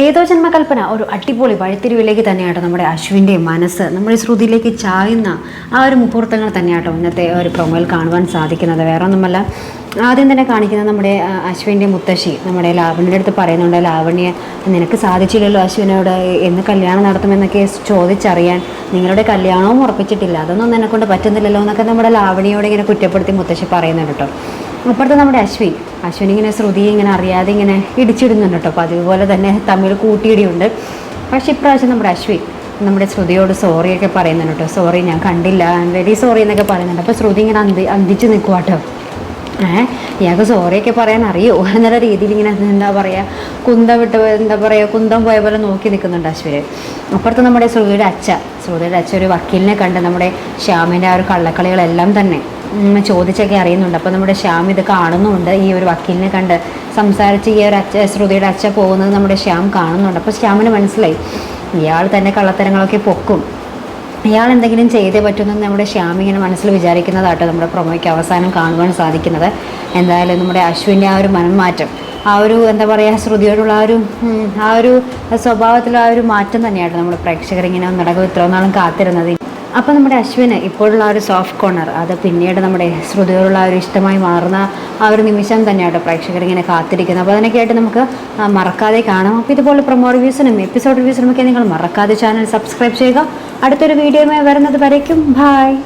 ഏതോ ജന്മകൽപ്പന ഒരു അടിപൊളി വഴിത്തിരിവിലേക്ക് തന്നെയാട്ടോ നമ്മുടെ അശ്വിന്റെ മനസ്സ്. നമ്മുടെ ശ്രുതിയിലേക്ക് ചായുന്ന ആ ഒരു മുഹൂർത്തങ്ങൾ തന്നെയാട്ടോ ഇന്നത്തെ ഒരു പ്രൊമോയിൽ കാണുവാൻ സാധിക്കുന്നത്. വേറെ ഒന്നുമല്ല ആദ്യം തന്നെ കാണിക്കുന്നത് നമ്മുടെ അശ്വിന്റെ മുത്തശ്ശി. നമ്മുടെ ലാവണ്യയുടെ അടുത്ത് പറയുന്നുണ്ട് ലാവണ്യ നിനക്ക് സാധിച്ചില്ലല്ലോ അശ്വിനോട്. എന്ന് കല്യാണം നടത്തുമെന്നൊക്കെ ചോദിച്ചറിയാൻ നിങ്ങളുടെ കല്യാണവും ഉറപ്പിച്ചിട്ടില്ല. അതൊന്നും എന്നെക്കൊണ്ട് പറ്റുന്നില്ലല്ലോ എന്നൊക്കെ നമ്മുടെ ലാവണ്യയോട് ഇങ്ങനെ കുറ്റപ്പെടുത്തി മുത്തശ്ശി പറയുന്നുണ്ട് കേട്ടോ അപ്പുറത്ത് നമ്മുടെ അശ്വിൻ. അശ്വിൻ ഇങ്ങനെ ശ്രുതി ഇങ്ങനെ അറിയാതെ ഇങ്ങനെ ഇടിച്ചിടുന്നുണ്ട് കേട്ടോ. അപ്പോൾ അതുപോലെ തന്നെ തമ്മിൽ കൂട്ടിയിടിയുണ്ട്. പക്ഷേ ഇപ്രാവശ്യം നമ്മുടെ അശ്വിൻ നമ്മുടെ ശ്രുതിയോട് സോറിയൊക്കെ പറയുന്നുണ്ട് കേട്ടോ. സോറി ഞാൻ കണ്ടില്ല. ഐ എം വെരി സോറി എന്നൊക്കെ പറയുന്നുണ്ട്. അപ്പോൾ ശ്രുതി ഇങ്ങനെ അന്തി അന്തിച്ച് നിൽക്കുക കേട്ടോ. ഏഹ് ഇയാൾക്ക് സോറിയൊക്കെ പറയാൻ അറിയോ? എന്നുള്ള രീതിയിൽ ഇങ്ങനെ എന്താ പറയുക കുന്തം വിട്ട് എന്താ പറയുക കുന്തം പോയ പോലെ നോക്കി നിൽക്കുന്നുണ്ട് അശ്വര് അപ്പുറത്ത് നമ്മുടെ ശ്രുതിയുടെ അച്ഛ. ശ്രുതിയുടെ അച്ഛ ഒരു വക്കീലിനെ കണ്ട് നമ്മുടെ ശ്യാമിന്റെ ആ ഒരു കള്ളക്കളികളെല്ലാം തന്നെ ചോദിച്ചൊക്കെ അറിയുന്നുണ്ട്. അപ്പോൾ നമ്മുടെ ശ്യാം ഇത് കാണുന്നുണ്ട്. ഈ ഒരു വക്കീലിനെ കണ്ട് സംസാരിച്ച് ഈ ഒരു അച്ഛ ശ്രുതിയുടെ അച്ഛ പോകുന്നത് നമ്മുടെ ശ്യാം കാണുന്നുണ്ട്. അപ്പോൾ ശ്യാമിന് മനസ്സിലായി ഇയാൾ തന്നെ കള്ളത്തരങ്ങളൊക്കെ പൊക്കും. ഇയാൾ എന്തെങ്കിലും ചെയ്തേ പറ്റുമെന്ന് നമ്മുടെ ശ്യാം ഇങ്ങനെ മനസ്സിൽ വിചാരിക്കുന്നതാട്ടോ നമ്മുടെ പ്രൊമോയ്ക്ക് അവസാനം കാണുവാൻ സാധിക്കുന്നത്. എന്തായാലും നമ്മുടെ അശ്വിന്റെ ആ ഒരു മനംമാറ്റം ആ ഒരു എന്താ പറയുക ശ്രുതിയോടുള്ള ആ ഒരു ആ ഒരു സ്വഭാവത്തിലുള്ള ആ ഒരു മാറ്റം തന്നെയാണ് നമ്മുടെ പ്രേക്ഷകർ ഇങ്ങനെ നടക്കും ഇത്രയും നാളും കാത്തിരുന്നത്. അപ്പോൾ നമ്മുടെ അശ്വിന് ഇപ്പോഴുള്ള ആ ഒരു സോഫ്റ്റ് കോർണർ അത് പിന്നീട് നമ്മുടെ ശ്രുതിയോടുള്ള ഒരു ഇഷ്ടമായി മാറുന്ന ആ ഒരു നിമിഷം തന്നെയാണ് പ്രേക്ഷകർ ഇങ്ങനെ കാത്തിരിക്കുന്നത്. അപ്പോൾ അതിനൊക്കെ ആയിട്ട് നമുക്ക് മറക്കാതെ കാണാം. അപ്പോൾ ഇതുപോലെ പ്രൊമോ റിവ്യൂസിനും എപ്പിസോഡ് റിവ്യൂസിനും ഒക്കെ നിങ്ങൾ മറക്കാതെ ചാനൽ സബ്സ്ക്രൈബ് ചെയ്യുക. അടുത്തൊരു വീഡിയോയുമായി വരുന്നത് വരയ്ക്കും. ബായ്